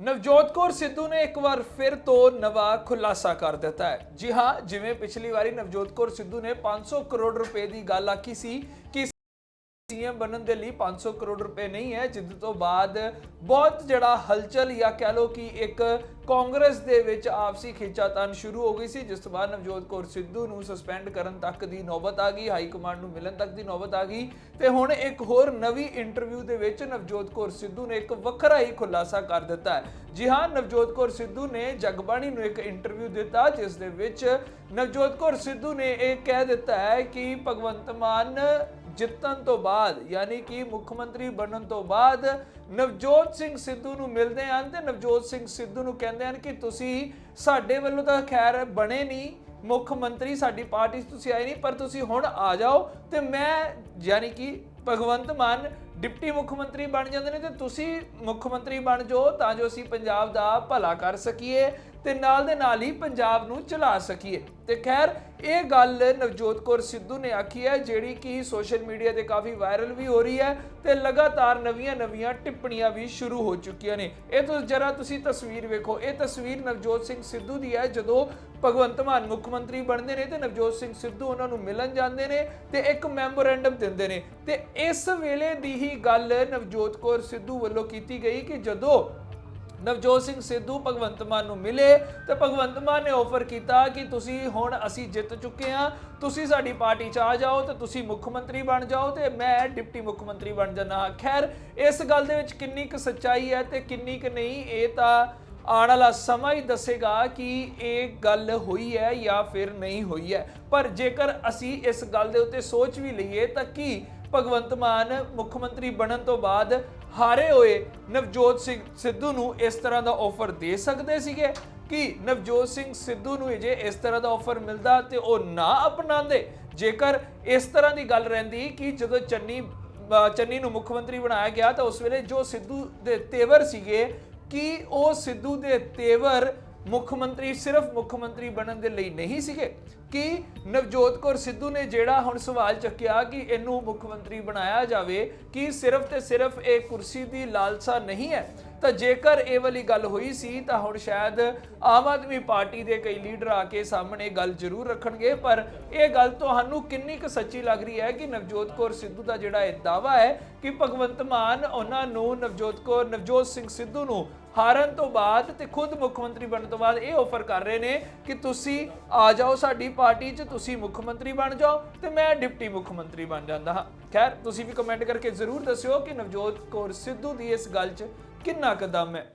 ਨਵਜੋਤ ਕੌਰ ਸਿੱਧੂ ਨੇ ਇੱਕ ਵਾਰ ਫਿਰ ਤੋਂ ਨਵਾਂ ਖੁਲਾਸਾ ਕਰ ਦਿੱਤਾ ਹੈ। ਜੀ ਹਾਂ, ਜਿਵੇਂ ਪਿਛਲੀ ਵਾਰੀ ਨਵਜੋਤ ਕੌਰ ਸਿੱਧੂ ਨੇ 500 ਕਰੋੜ ਰੁਪਏ ਦੀ ਗੱਲ ਆਖੀ ਸੀ ਕਿ ਸੀਐਮ ਬਣਨ ਦੇ ਲਈ 500 ਕਰੋੜ ਰੁਪਏ ਨਹੀਂ ਹੈ। ਜਿੱਦ ਤੋਂ ਬਾਅਦ ਬਹੁਤ ਜਿਹੜਾ ਹਲਚਲ ਜਾਂ ਕਹਿ ਲੋ ਕਿ ਇੱਕ ਕਾਂਗਰਸ ਦੇ ਵਿੱਚ ਆਪਸੀ ਖਿੱਚਾਤਾਨ ਸ਼ੁਰੂ ਹੋ ਗਈ ਸੀ। ਜਿਸ ਤੋਂ ਬਾਅਦ ਨਵਜੋਤ ਕੌਰ ਸਿੱਧੂ ਨੂੰ ਸਸਪੈਂਡ ਕਰਨ ਤੱਕ ਦੀ ਨੌਬਤ ਆ ਗਈ, ਹਾਈ ਕਮਾਂਡ ਨੂੰ ਮਿਲਣ ਤੱਕ ਦੀ ਨੌਬਤ ਆ ਗਈ। ਤੇ ਹੁਣ ਇੱਕ ਹੋਰ ਨਵੀਂ ਇੰਟਰਵਿਊ ਦੇ ਵਿੱਚ ਨਵਜੋਤ ਕੌਰ ਸਿੱਧੂ ਨੇ ਇੱਕ ਵੱਖਰਾ ਹੀ ਖੁਲਾਸਾ ਕਰ ਦਿੱਤਾ ਹੈ। ਜੀ ਹਾਂ, ਨਵਜੋਤ ਕੌਰ ਸਿੱਧੂ ਨੇ ਜਗਬਾਣੀ ਨੂੰ ਇੱਕ ਇੰਟਰਵਿਊ ਦਿੱਤਾ, ਜਿਸ ਦੇ ਵਿੱਚ ਨਵਜੋਤ ਕੌਰ ਸਿੱਧੂ ਨੇ ਇਹ ਕਹਿ ਦਿੱਤਾ ਹੈ ਕਿ ਭਗਵੰਤ ਮਾਨ ਜਿੱਤਣ ਤੋਂ ਬਾਅਦ, ਯਾਨੀ ਕਿ ਮੁੱਖ ਮੰਤਰੀ ਬਣਨ ਤੋਂ ਬਾਅਦ ਨਵਜੋਤ ਸਿੰਘ ਸਿੱਧੂ ਨੂੰ ਮਿਲਦੇ ਹਨ ਤੇ ਨਵਜੋਤ ਸਿੰਘ ਸਿੱਧੂ ਨੂੰ ਕਹਿੰਦੇ ਹਨ ਕਿ ਤੁਸੀਂ ਸਾਡੇ ਵੱਲੋਂ ਤਾਂ ਖੈਰ ਬਣੇ ਨਹੀਂ, ਮੁੱਖ ਮੰਤਰੀ ਸਾਡੀ ਪਾਰਟੀ 'ਚ ਤੁਸੀਂ ਆਏ ਨਹੀਂ, ਪਰ ਤੁਸੀਂ ਹੁਣ ਆ ਜਾਓ ਤੇ ਮੈਂ, ਯਾਨੀ ਕਿ ਭਗਵੰਤ ਮਾਨ ਡਿਪਟੀ ਮੁੱਖ ਮੰਤਰੀ ਬਣ ਜਾਂਦੇ ਨੇ ਤੇ ਤੁਸੀਂ ਮੁੱਖ ਮੰਤਰੀ ਬਣ ਜਾਓ ਤਾਂ ਜੋ ਅਸੀਂ ਪੰਜਾਬ ਦਾ ਭਲਾ ਕਰ ਸਕੀਏ ਤੇ ਨਾਲ ਦੇ ਨਾਲ ਹੀ ਪੰਜਾਬ ਨੂੰ ਚਲਾ ਸਕੀਏ। ਤੇ ਖੈਰ, ਇਹ ਗੱਲ ਨਵਜੋਤ ਕੌਰ ਸਿੱਧੂ ਨੇ ਆਖੀ ਹੈ, ਜਿਹੜੀ ਕਿ ਸੋਸ਼ਲ ਮੀਡੀਆ ਤੇ ਕਾਫੀ ਵਾਇਰਲ ਵੀ ਹੋ ਰਹੀ ਹੈ ਤੇ ਲਗਾਤਾਰ ਨਵੀਆਂ-ਨਵੀਆਂ ਟਿੱਪਣੀਆਂ ਵੀ ਸ਼ੁਰੂ ਹੋ ਚੁੱਕੀਆਂ ਨੇ। ਇਹ ਤੋਂ ਜਰਾ ਤੁਸੀਂ ਤਸਵੀਰ ਵੇਖੋ, ਇਹ ਤਸਵੀਰ ਨਵਜੋਤ ਸਿੰਘ ਸਿੱਧੂ ਦੀ ਹੈ। ਜਦੋਂ ਭਗਵੰਤ ਮਾਨ ਮੁੱਖ ਮੰਤਰੀ ਬਣਦੇ ਨੇ ਤੇ ਨਵਜੋਤ ਸਿੰਘ ਸਿੱਧੂ ਉਹਨਾਂ ਨੂੰ ਮਿਲਣ ਜਾਂਦੇ ਨੇ ਤੇ ਇੱਕ ਮੈਮੋਰੈਂਡਮ ਦਿੰਦੇ ਨੇ। ਤੇ ਇਸ ਵੇਲੇ ਦੀ ਹੀ ਗੱਲ ਨਵਜੋਤ ਕੌਰ ਸਿੱਧੂ ਵੱਲੋਂ ਕੀਤੀ ਗਈ ਕਿ ਜਦੋਂ ਨਵਜੋਤ ਸਿੰਘ ਸਿੱਧੂ ਭਗਵੰਤ ਮਾਨ ਨੂੰ ਮਿਲੇ ਤੇ ਭਗਵੰਤ ਮਾਨ ਨੇ ਆਫਰ ਕੀਤਾ ਕਿ ਤੁਸੀਂ ਹੁਣ ਅਸੀਂ ਜਿੱਤ ਚੁੱਕੇ ਹਾਂ, ਤੁਸੀਂ ਸਾਡੀ ਪਾਰਟੀ 'ਚ ਆ ਜਾਓ ਤੇ ਤੁਸੀਂ ਮੁੱਖ ਮੰਤਰੀ ਬਣ ਜਾਓ ਤੇ ਮੈਂ ਡਿਪਟੀ ਮੁੱਖ ਮੰਤਰੀ ਬਣ ਜਾਣਾ ਹਾਂ। ਖੈਰ, ਇਸ ਗੱਲ ਦੇ ਵਿੱਚ ਕਿੰਨੀ ਕੁ ਸੱਚਾਈ ਹੈ ਤੇ ਕਿੰਨੀ ਕੁ ਨਹੀਂ, ਇਹ ਤਾਂ ਆਉਣ ਵਾਲਾ ਸਮਾਂ ਹੀ ਦੱਸੇਗਾ ਕਿ ਇਹ ਗੱਲ ਹੋਈ ਹੈ ਜਾਂ ਫਿਰ ਨਹੀਂ ਹੋਈ ਹੈ। ਪਰ ਜੇਕਰ ਅਸੀਂ ਇਸ ਗੱਲ ਦੇ ਉੱਤੇ ਸੋਚ ਵੀ ਲਈਏ ਤਾਂ ਕੀ ਭਗਵੰਤ ਮਾਨ ਮੁੱਖ ਮੰਤਰੀ ਬਣਨ ਤੋਂ ਬਾਅਦ ਹਾਰੇ ਹੋਏ ਨਵਜੋਤ ਸਿੰਘ ਸਿੱਧੂ ਨੂੰ ਇਸ ਤਰ੍ਹਾਂ ਦਾ ਆਫਰ ਦੇ ਸਕਦੇ ਸੀਗੇ? ਕਿ ਨਵਜੋਤ ਸਿੰਘ ਸਿੱਧੂ ਨੂੰ ਜੇ ਇਸ ਤਰ੍ਹਾਂ ਦਾ ਆਫਰ ਮਿਲਦਾ ਤੇ ਉਹ ਨਾ ਅਪਣਾਉਂਦੇ? ਜੇਕਰ ਇਸ ਤਰ੍ਹਾਂ ਦੀ ਗੱਲ ਰਹਿੰਦੀ ਕਿ ਜਦੋਂ ਚੰਨੀ ਚੰਨੀ ਨੂੰ ਮੁੱਖ ਮੰਤਰੀ ਬਣਾਇਆ ਗਿਆ ਤਾਂ ਉਸ ਵੇਲੇ ਜੋ ਸਿੱਧੂ ਦੇ ਤੇਵਰ ਸੀਗੇ, ਕਿ ਉਹ ਸਿੱਧੂ ਦੇ ਤੇਵਰ ਮੁੱਖ ਮੰਤਰੀ ਸਿਰਫ ਮੁੱਖ ਮੰਤਰੀ ਬਣਨ ਦੇ ਲਈ ਨਹੀਂ ਸੀਗੇ, ਕਿ ਨਵਜੋਤ ਕੌਰ ਸਿੱਧੂ ਨੇ ਜਿਹੜਾ ਹੁਣ ਸਵਾਲ ਚੱਕਿਆ ਕਿ ਇਹਨੂੰ ਮੁੱਖ ਮੰਤਰੀ ਬਣਾਇਆ ਜਾਵੇ, ਕਿ ਸਿਰਫ ਤੇ ਸਿਰਫ ਇਹ ਕੁਰਸੀ ਦੀ ਲਾਲਸਾ ਨਹੀਂ ਹੈ? ਤਾਂ ਜੇਕਰ ਇਹ ਵਾਲੀ ਗੱਲ ਹੋਈ ਸੀ, ਤਾਂ ਹੁਣ ਸ਼ਾਇਦ ਆਮ ਆਦਮੀ ਪਾਰਟੀ ਦੇ ਕਈ ਲੀਡਰ ਆ ਕੇ ਸਾਹਮਣੇ ਗੱਲ ਜ਼ਰੂਰ ਰੱਖਣਗੇ, ਪਰ ਇਹ ਗੱਲ ਤੁਹਾਨੂੰ ਕਿੰਨੀ ਕੁ ਸੱਚੀ ਲੱਗ ਰਹੀ ਹੈ ਕਿ ਨਵਜੋਤ ਕੌਰ ਸਿੱਧੂ ਦਾ ਜਿਹੜਾ ਇਹ ਦਾਵਾ ਹੈ ਕਿ ਭਗਵੰਤ ਮਾਨ ਉਹਨਾਂ ਨੂੰ, ਨਵਜੋਤ ਕੌਰ, ਨਵਜੋਤ ਸਿੰਘ ਸਿੱਧੂ ਨੂੰ ਹਾਰਨ ਤੋਂ ਬਾਅਦ ਤੇ ਖੁਦ ਮੁੱਖ ਮੰਤਰੀ ਬਣਨ ਤੋਂ ਬਾਅਦ ਇਹ ਆਫਰ ਕਰ ਰਹੇ ਨੇ ਕਿ ਤੁਸੀਂ ਆ ਜਾਓ ਸਾਡੀ ਪਾਰਟੀ 'ਚ, ਤੁਸੀਂ ਮੁੱਖ ਮੰਤਰੀ ਬਣ ਜਾਓ ਤੇ ਮੈਂ ਡਿਪਟੀ ਮੁੱਖ ਮੰਤਰੀ ਬਣ ਜਾਂਦਾ ਹਾਂ। ਖੈਰ, ਤੁਸੀਂ ਵੀ ਕਮੈਂਟ ਕਰਕੇ ਜ਼ਰੂਰ ਦੱਸਿਓ ਕਿ ਨਵਜੋਤ ਕੌਰ ਸਿੱਧੂ ਦੀ ਇਸ ਗੱਲ 'ਚ ਕਿੰਨਾ ਕਦਮ ਹੈ।